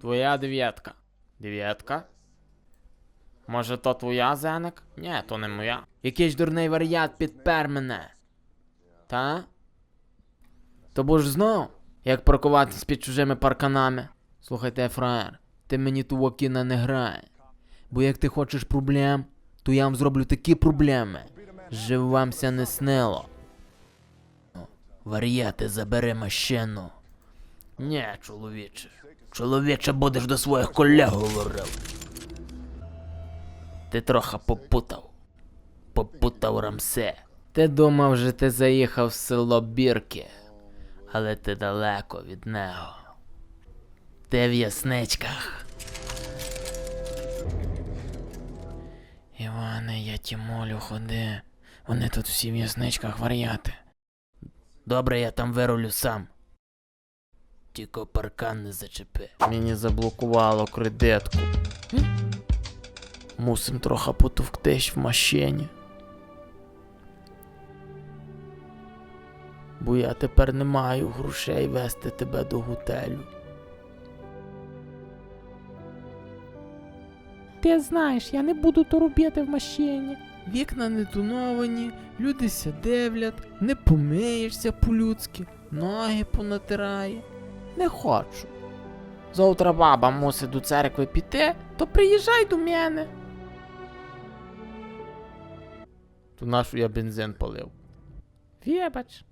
Твоя дев'ятка. Дев'ятка? Може, то твоя зеник? Ні, то не моя. Якийсь дурний варіант підпер мене. Та? То бо ж знов, як паркуватись під чужими парканами. Слухайте, фраєр, ти мені ту кіна не грай. Бо як ти хочеш проблем, то я вам зроблю такі проблеми. Жив вамся не снило. Вар'яти, забери машину. Ні, чоловіче. Чоловіче, будеш до своїх колег говорив. Ти трохи попутав. Попутав Рамсе. Ти думав, що ти заїхав в село Бірки, але ти далеко від нього. Ти в ясничках. Іване, я ті молю, ходи. Вони тут всі в ясничках вар'яти. Добре, я там вирулю сам. Тільки паркан не зачепи. Мені заблокувало кредитку. Мусим трохи потовктись в машині. Бо я тепер не маю грошей вести тебе до готелю. Ти знаєш, я не буду то робити в машині. Вікна не тоновані, люди ся дивлять, не помиєшся по-людськи, ноги понатирає. Не хочу. Завтра баба мусить до церкви піти, то приїжджай до мене. То нашу я бензин полив. Вибач.